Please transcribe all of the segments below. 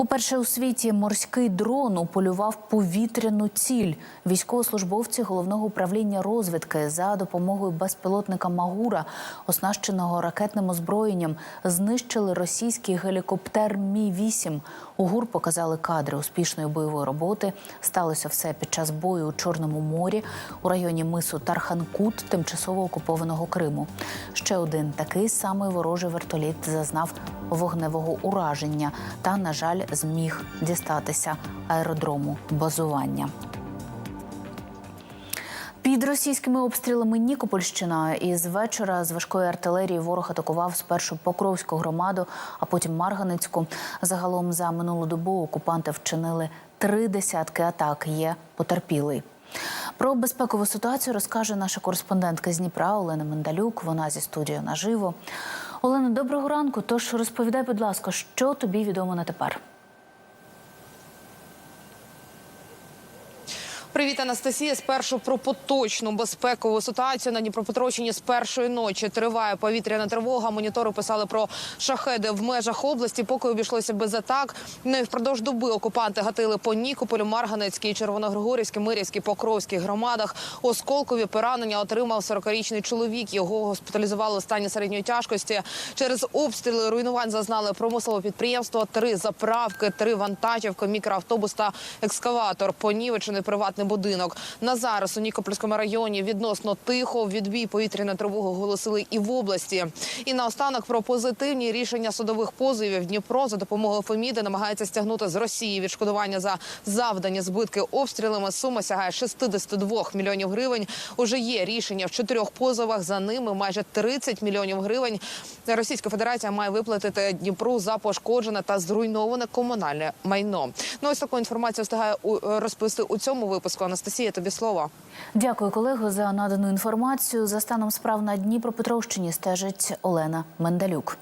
Уперше у світі морський дрон уполював повітряну ціль. Військовослужбовці головного управління розвідки за допомогою безпілотника Магура, оснащеного ракетним озброєнням, знищили російський гелікоптер Мі 8 У ГУР показали кадри успішної бойової роботи. Сталося все під час бою у Чорному морі у районі мису Тарханкут, тимчасово окупованого Криму. Ще один такий самий ворожий вертоліт зазнав вогневого ураження та, на жаль, зміг дістатися аеродрому базування. Під російськими обстрілами Нікопольщина із вечора з важкої артилерії ворог атакував спершу Покровську громаду, а потім Марганицьку. Загалом за минулу добу окупанти вчинили три десятки атак. Є потерпілий. Про безпекову ситуацію розкаже наша кореспондентка з Дніпра Олена Мендалюк. Вона зі студією наживо. Олена, доброго ранку. Тож розповідай, будь ласка, що тобі відомо на тепер? Привіт, Анастасія. Спершу про поточну безпекову ситуацію на Дніпропетровщині з першої ночі триває повітряна тривога. Монітори писали про шахеди в межах області. Поки обійшлося без атак. Ну і впродовж доби окупанти гатили по Нікополю, Марганецькій, Червоногригорівській, Мирівській, Покровській громадах. Осколкові поранення отримав 40-річний чоловік. Його госпіталізували у стані середньої тяжкості. Через обстріли руйнувань зазнали промислове підприємство, три заправки, три вантажівки, мікроавтобус та екскаватор. Понівечений приватний будинок. На зараз у Нікопольському районі відносно тихо. Відбій повітряної тривоги оголосили і в області. І наостанок про позитивні рішення судових позовів. Дніпро за допомогою Феміди намагається стягнути з Росії відшкодування за завдані збитки обстрілами. Сума сягає 62 мільйонів гривень. Уже є рішення в чотирьох позовах. За ними майже 30 мільйонів гривень. Російська Федерація має виплатити Дніпру за пошкоджене та зруйноване комунальне майно. Ну ось таку інформацію встигає розповісти у цьому випуску. Анастасія, тобі слово. Дякую, колего, за надану інформацію. За станом справ на Дніпропетровщині стежить Олена Мендалюк.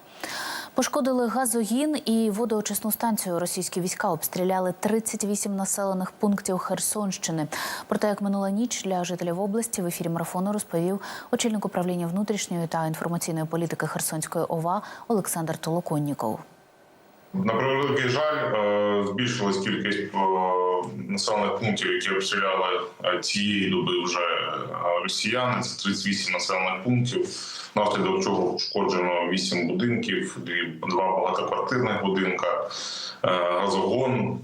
Пошкодили газогін і водоочисну станцію. Російські війська обстріляли 38 населених пунктів Херсонщини. Про те, як минула ніч для жителів області, в ефірі марафону розповів очільник управління внутрішньої та інформаційної політики Херсонської ОВА Олександр Толоконніков. На превеликий жаль, е, збільшилась кількість е, населених пунктів, які обстріляли е, цієї доби вже е, росіяни. Це 38 населених пунктів, внаслідок чого пошкоджено 8 будинків, два багатоквартирних будинка, е, газогон.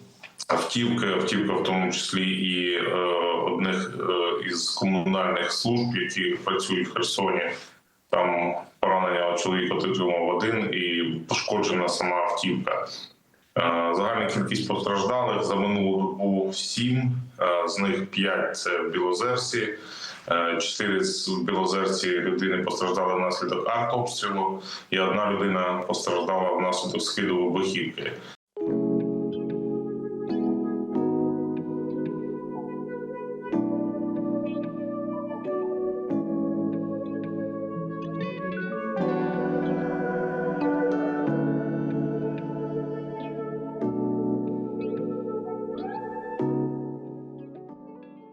Автівки, автівка в тому числі і е, одних е, із комунальних служб, які працюють в Херсоні. Там чоловік отримав один і пошкоджена сама автівка. Е, Загальна кількість постраждалих за минулу добу сім, е, з них п'ять це в Білозерці. е, Чотири з Білозерці людини постраждали внаслідок артобстрілу, і одна людина постраждала внаслідок скиду вибухівки.